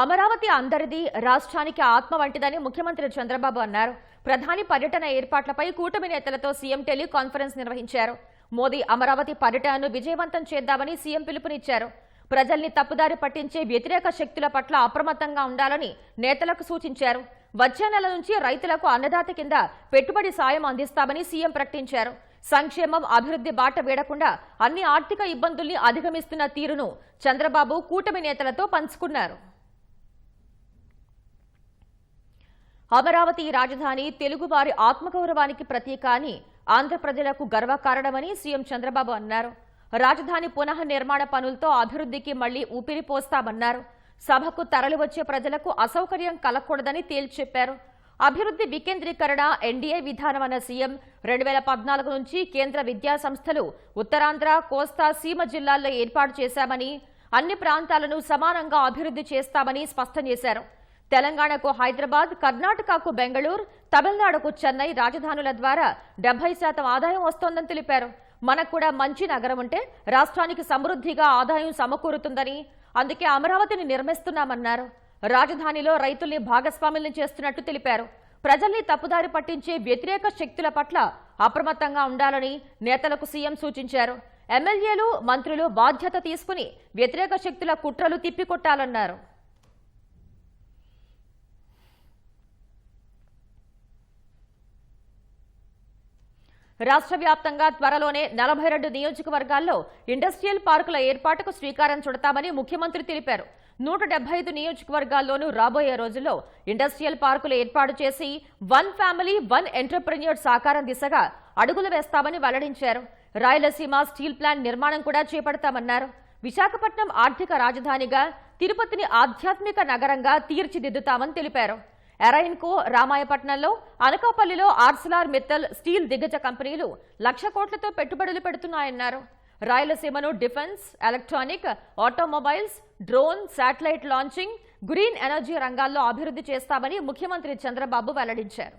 అమరావతి అందరిది రాష్ట్రానికి ఆత్మ వంటిదని ముఖ్యమంత్రి చంద్రబాబు అన్నారు. ప్రధాని పర్యటన ఏర్పాట్లపై కూటమి నేతలతో సీఎం టెలికాన్ఫరెన్స్ నిర్వహించారు. మోదీ అమరావతి పర్యటనను విజయవంతం చేద్దామని సీఎం పిలుపునిచ్చారు. ప్రజల్ని తప్పుదారి పట్టించే వ్యతిరేక శక్తుల పట్ల అప్రమత్తంగా ఉండాలని నేతలకు సూచించారు. వచ్చే నెల నుంచి రైతులకు అన్నదాత కింద పెట్టుబడి సాయం అందిస్తామని సీఎం ప్రకటించారు. సంక్షేమం అభివృద్ధి బాట వేడకుండా అన్ని ఆర్థిక ఇబ్బందుల్ని అధిగమిస్తున్న తీరును చంద్రబాబు కూటమి నేతలతో పంచుకున్నారు. అమరావతి రాజధాని తెలుగువారి ఆత్మగౌరవానికి ప్రతీక అని ఆంధ్రప్రజలకు గర్వకారణమని సీఎం చంద్రబాబు అన్నారు. రాజధాని పునః నిర్మాణ పనులతో అభివృద్ధికి మళ్ళీ ఊపిరి పోస్తామన్నారు. సభకు తరలివచ్చే ప్రజలకు అసౌకర్యం కలగకూడదని తేల్చెప్పారు. అభివృద్ధి వికేంద్రీకరణ ఎన్డీఏ విధానమన్న సీఎం రెండు వేల పద్నాలుగు నుంచి కేంద్ర విద్యా సంస్థలు ఉత్తరాంధ్ర కోస్తా సీమ జిల్లాల్లో ఏర్పాటు చేశామని అన్ని ప్రాంతాలను సమానంగా అభివృద్ధి చేస్తామని స్పష్టం చేశారు. తెలంగాణకు హైదరాబాద్ కర్ణాటకకు బెంగళూరు తమిళనాడుకు చెన్నై రాజధానుల ద్వారా డెబ్బై శాతం ఆదాయం వస్తోందని తెలిపారు. మనకు కూడా మంచి నగరం ఉంటే రాష్ట్రానికి సమృద్ధిగా ఆదాయం సమకూరుతుందని అందుకే అమరావతిని నిర్మిస్తున్నామన్నారు. రాజధానిలో రైతుల్ని భాగస్వాముల్ని చేస్తున్నట్టు తెలిపారు. ప్రజల్ని తప్పుదారి పట్టించే వ్యతిరేక శక్తుల పట్ల అప్రమత్తంగా ఉండాలని నేతలకు సీఎం సూచించారు. ఎమ్మెల్యేలు మంత్రులు బాధ్యత తీసుకుని వ్యతిరేక శక్తుల కుట్రలు తిప్పికొట్టాలన్నారు. రాష్ట్ర వ్యాప్తంగా త్వరలోనే నలభై రెండు నియోజకవర్గాల్లో ఇండస్ట్రియల్ పార్కుల ఏర్పాటుకు శ్రీకారం చుడతామని ముఖ్యమంత్రి తెలిపారు. నూట డెబ్బై ఐదు నియోజకవర్గాల్లోనూ రాబోయే రోజుల్లో ఇండస్ట్రియల్ పార్కులు ఏర్పాటు చేసి వన్ ఫ్యామిలీ వన్ ఎంటర్ప్రెన్యూర్ సాకారం దిశగా అడుగులు వేస్తామని వెల్లడించారు. రాయలసీమ స్టీల్ ప్లాంట్ నిర్మాణం కూడా చేపడతామన్నారు. విశాఖపట్నం ఆర్థిక రాజధానిగా తిరుపతిని ఆధ్యాత్మిక నగరంగా తీర్చిదిద్దుతామని తెలిపారు. ఎరైన్కో రామాయపట్నంలో అనకాపల్లిలో ఆర్సిలార్ మిత్తల్ స్టీల్ దిగ్గజ కంపెనీలు లక్ష కోట్లతో పెట్టుబడులు పెడుతున్నాయన్నారు. రాయలసీమను defence electronic automobiles drone satellite launching green energy రంగాల్లో అభివృద్ధి చేస్తామని ముఖ్యమంత్రి చంద్రబాబు వెల్లడించారు.